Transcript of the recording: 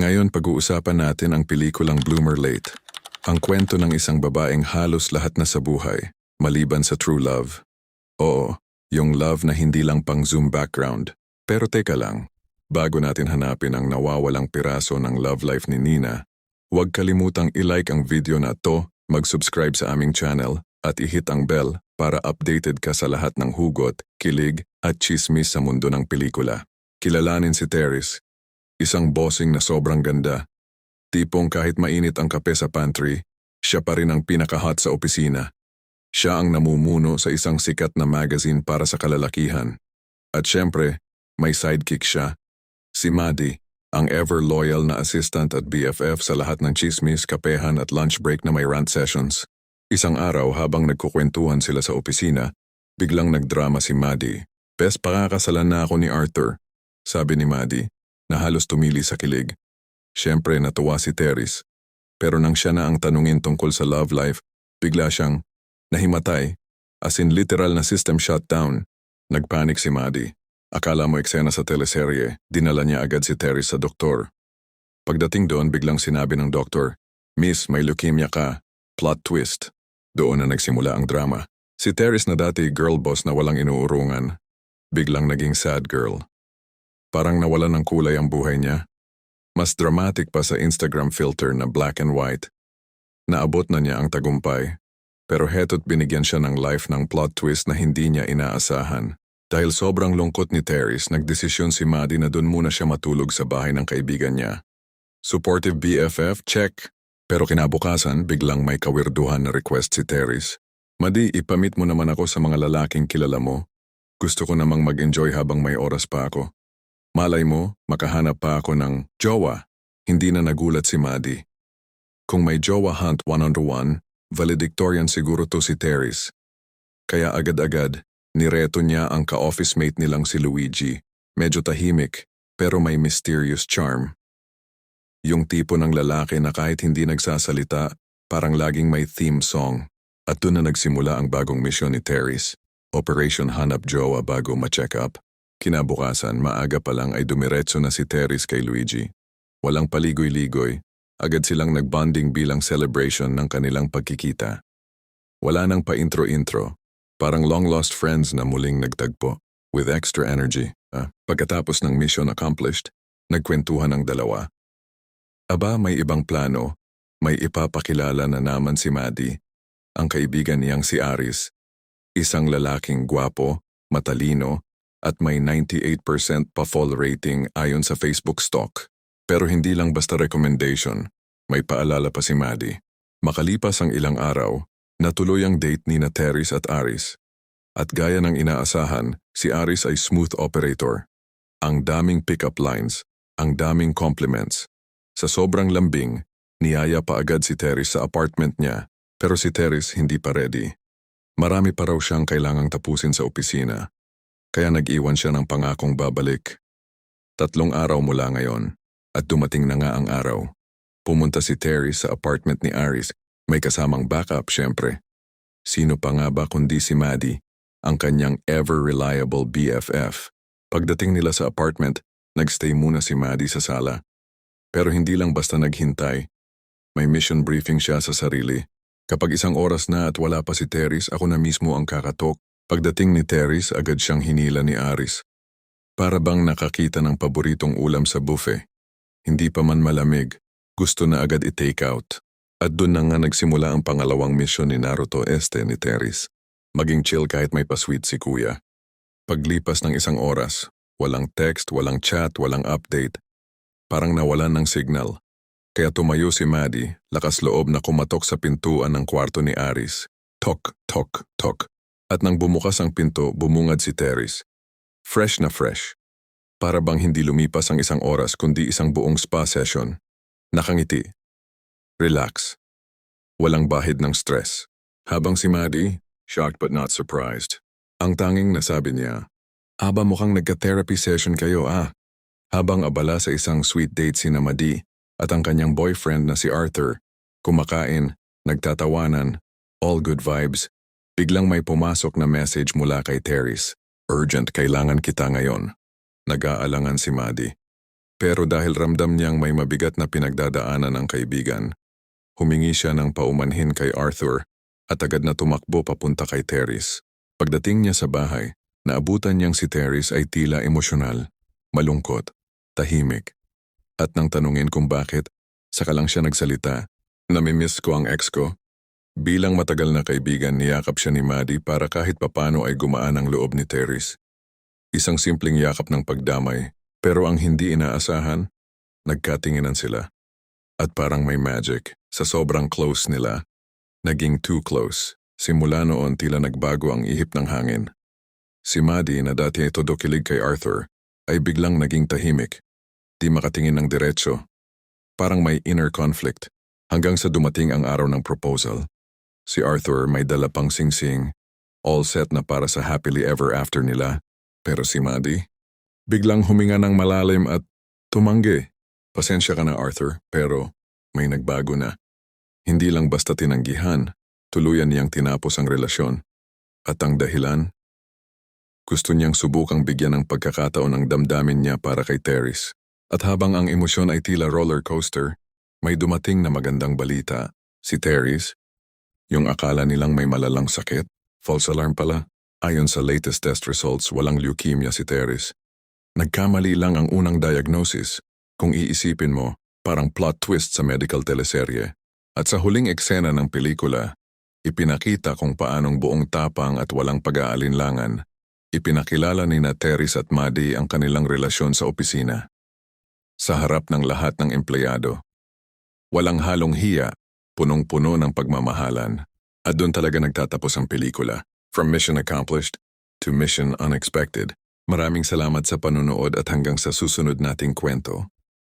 Ngayon pag-uusapan natin ang pelikulang Bloomer Late. Ang kwento ng isang babaeng halos lahat na sa buhay, maliban sa true love. Oo, yung love na hindi lang pang Zoom background. Pero teka lang, bago natin hanapin ang nawawalang piraso ng love life ni Nina, huwag kalimutang i-like ang video na to, mag-subscribe sa aming channel, at i-hit ang bell para updated ka sa lahat ng hugot, kilig, at chismis sa mundo ng pelikula. Kilalanin si Teres, isang bossing na sobrang ganda. Tipong kahit mainit ang kape sa pantry, siya pa rin ang pinaka-hot sa opisina. Siya ang namumuno sa isang sikat na magazine para sa kalalakihan. At syempre, may sidekick siya. Si Maddie, ang ever-loyal na assistant at BFF sa lahat ng chismis, kapehan at lunch break na may rant sessions. Isang araw habang nagkukwentuhan sila sa opisina, biglang nagdrama si Maddie. Bes pakakasalan na ako ni Arthur, sabi ni Maddie, na halos tumili sa kilig. Siyempre natuwa si Teres. Pero nang siya na ang tanungin tungkol sa love life, bigla siyang nahimatay, as in literal na system shutdown. Nagpanik si Maddie. Akala mo eksena sa teleserye, dinala niya agad si Teres sa doktor. Pagdating doon, biglang sinabi ng doktor, Miss, may leukemia ka. Plot twist. Doon na nagsimula ang drama. Si Teres na dati girl boss na walang inuurungan, biglang naging sad girl. Parang nawalan ng kulay ang buhay niya. Mas dramatic pa sa Instagram filter na black and white. Naabot na niya ang tagumpay. Pero heto't binigyan siya ng life ng plot twist na hindi niya inaasahan. Dahil sobrang lungkot ni Teres, nagdesisyon si Maddie na doon muna siya matulog sa bahay ng kaibigan niya. Supportive BFF, check. Pero kinabukasan, biglang may kawirduhan na request si Teres. Madi, ipamit mo naman ako sa mga lalaking kilala mo. Gusto ko namang mag-enjoy habang may oras pa ako. Malay mo, makahanap pa ako ng jowa. Hindi na nagulat si Maddie. Kung may jowa hunt one-on-one, valedictorian siguro to si Teres. Kaya agad-agad, nireto niya ang ka-office mate nilang si Luigi. Medyo tahimik, pero may mysterious charm. Yung tipo ng lalaki na kahit hindi nagsasalita, parang laging may theme song. At doon na nagsimula ang bagong misyon ni Teres. Operation Hanap Jowa bago ma-check up. Kinabukasan, maaga pa lang ay dumiretso na si Teres kay Luigi. Walang paligoy-ligoy, agad silang nagbonding bilang celebration ng kanilang pagkikita. Wala nang pa-intro-intro, parang long-lost friends na muling nagtagpo, with extra energy. Ah, pagkatapos ng mission accomplished, nagkwentuhan ang dalawa. Aba, may ibang plano, may ipapakilala na naman si Maddie, ang kaibigan niyang si Aris, isang lalaking gwapo, matalino, at may 98% pa-fall rating ayon sa Facebook stock. Pero hindi lang basta recommendation, may paalala pa si Maddie. Makalipas ang ilang araw, natuloy ang date ni na Teres at Aris. At gaya ng inaasahan, si Aris ay smooth operator. Ang daming pickup lines, ang daming compliments. Sa sobrang lambing, niyaya pa agad si Teres sa apartment niya, pero si Teres hindi pa ready. Marami pa raw siyang kailangang tapusin sa opisina, kaya nag-iwan siya ng pangakong babalik. Tatlong araw mula ngayon, at dumating na nga ang araw. Pumunta si Terry sa apartment ni Aris, may kasamang backup syempre. Sino pa nga ba kundi si Maddie, ang kanyang ever-reliable BFF. Pagdating nila sa apartment, nagstay muna si Maddie sa sala. Pero hindi lang basta naghintay. May mission briefing siya sa sarili. Kapag isang oras na at wala pa si Teres, ako na mismo ang kakatok. Pagdating ni Teres, agad siyang hinila ni Aris. Para bang nakakita ng paboritong ulam sa buffet. Hindi pa man malamig, gusto na agad i-take out. At doon na nga nagsimula ang pangalawang misyon ni Naruto Este ni Teres. Maging chill kahit may pa-sweet si kuya. Paglipas ng isang oras, walang text, walang chat, walang update. Parang nawalan ng signal. Kaya tumayo si Maddie, lakas loob na kumatok sa pintuan ng kwarto ni Aris. Tok, tok, tok. At nang bumukas ang pinto, bumungad si Teres. Fresh na fresh. Para bang hindi lumipas ang isang oras kundi isang buong spa session. Nakangiti. Relax. Walang bahid ng stress. Habang si Maddie, shocked but not surprised. Ang tanging nasabi niya, Aba mukhang nagka-therapy session kayo ah. Habang abala sa isang sweet date si Namadi at ang kanyang boyfriend na si Arthur, kumakain, nagtatawanan, all good vibes, biglang may pumasok na message mula kay Teres. Urgent, kailangan kita ngayon. Nag-aalangan si Maddie. Pero dahil ramdam niyang may mabigat na pinagdadaanan ang kaibigan, humingi siya ng paumanhin kay Arthur at agad na tumakbo papunta kay Teres. Pagdating niya sa bahay, naabutan niyang si Teres ay tila emosyonal, malungkot, tahimik. At nang tanungin kung bakit, saka lang siya nagsalita, Namimiss ko ang ex ko. Bilang matagal na kaibigan, niyakap siya ni Maddie para kahit papano ay gumaan ang loob ni Teres. Isang simpleng yakap ng pagdamay, pero ang hindi inaasahan, nagkatinginan sila. At parang may magic, sa sobrang close nila, naging too close. Simula noon tila nagbago ang ihip ng hangin. Si Maddie na dati ay todo kilig kay Arthur, ay biglang naging tahimik. Di makatingin ng diretsyo. Parang may inner conflict, hanggang sa dumating ang araw ng proposal. Si Arthur may dala pang singsing, all set na para sa happily ever after nila. Pero si Maddie, biglang huminga ng malalim at tumanggi. Pasensya ka na Arthur, pero may nagbago na. Hindi lang basta tinanggihan, tuluyan niyang tinapos ang relasyon. At ang dahilan? Gusto niyang subukang bigyan ng pagkakataon ang damdamin niya para kay Teres. At habang ang emosyon ay tila roller coaster, may dumating na magandang balita. Si Teres, yung akala nilang may malalang sakit, false alarm pala. Ayon sa latest test results, walang leukemia si Teres. Nagkamali lang ang unang diagnosis. Kung iisipin mo, parang plot twist sa medical teleserye. At sa huling eksena ng pelikula, ipinakita kung paanong buong tapang at walang pag-aalinlangan, ipinakilala ni na Teres at Maddie ang kanilang relasyon sa opisina. Sa harap ng lahat ng empleyado. Walang halong hiya, punong-puno ng pagmamahalan. At doon talaga nagtatapos ang pelikula. From mission accomplished to mission unexpected. Maraming salamat sa panunood at hanggang sa susunod nating kwento.